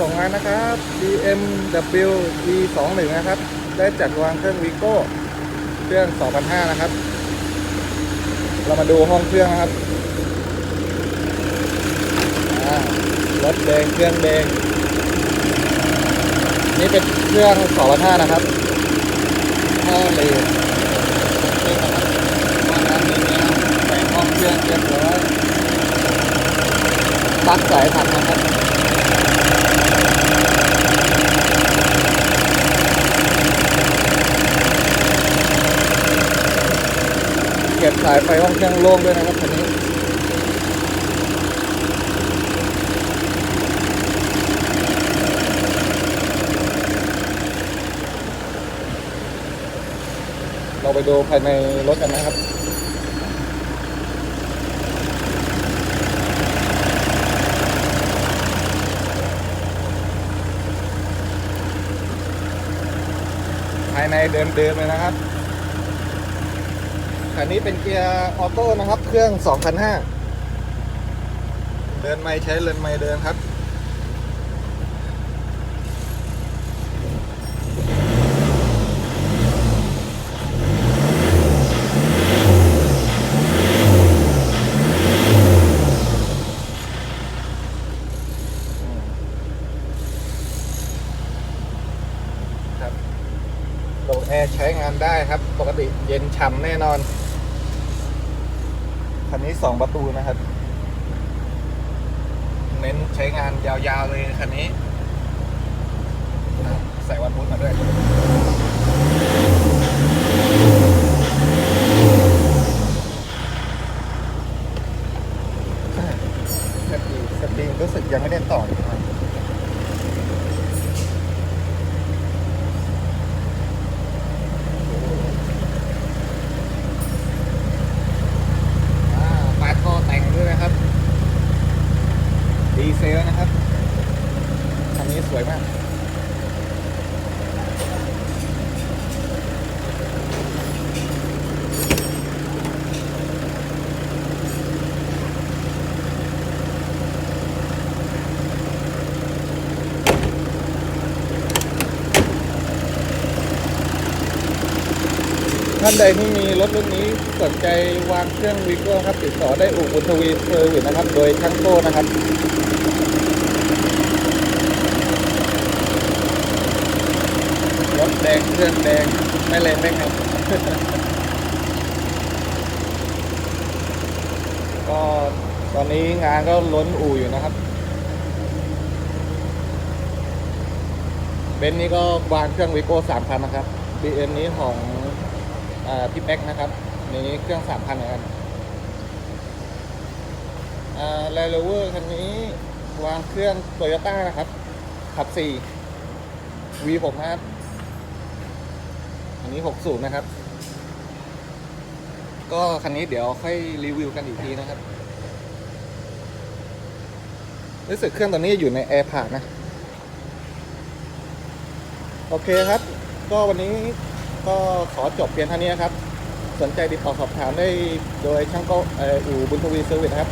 ส่งงานนะครับ BMW G21 นะครับ ได้จัดวางเครื่องวิโก้เครื่อง 2005 นะครับ เรามาดูห้องเครื่องนะครับรถแดงเครื่องแดงนี่เป็นเครื่อง2005 นะครับท่อเลนเครื่องนะครับวางด้านนี้นะครับใส่ห้องเครื่องเรียบร้อยปักสายถักนะครับ เก็บ สายไฟห้องเครื่องโล่งด้วยนะครับคันนี้เราไปดูภายในรถกันนะครับภายในเดิมๆเลยนะครับ คันนี้เป็นเกียร์ออโต้นะครับ เครื่อง2,500เดินไม่ใช้เดินไม่เดินครับรับโรงแอร์ใช้งานได้ครับ ปกติเย็นฉ่ำแน่นอน คันนี้สองประตูนะครับ เน้นใช้งานยาวๆเลยคันนี้อะใส่วันพุธมาด้วย สตรีมสตรีมรู้สึกยังไม่ได้ต่ออยู่ครับ อ่าฝาท่อแต่งด้วยนะครับ ดีเซลนะครับ คันนี้ สวยมากท่านใดที่มีรถรุ่นนี้สนใจวางเครื่องวิโก้ครับ ติดต่อได้อู่บุทวีเซอร์วิสนะครับ โดยช่างโต้นะครับ รถแดงเครื่องแดงไม่แรงได้ไงก็ตอนนี้งานก็ล้นอู่อยู่นะครับ เบนซ์นี้ก็วางเครื่องวิโก้สามพันนะครับ BM นี้ของอพี่แป๊กนะครับนี้เครื่องสามพันเหมือนกันแลนด์โรเวอร์คันนี้วางเครื่องโตโยต้านะครับขับสี่ V6 นะครับ อันนี้ 60 นะครับ ก็คันนี้เดี๋ยวค่อยรีวิวกันอีกทีนะครับ รู้สึกเครื่องตัวนี้อยู่ใน Air p a d นะ โอเคครับ ก็วันนี้ก็ขอจบเพียงเท่านี้นะครับ สนใจติดต่อสอบถามได้โดยช่างก็อู่บุญทวีเซอร์วิสครับ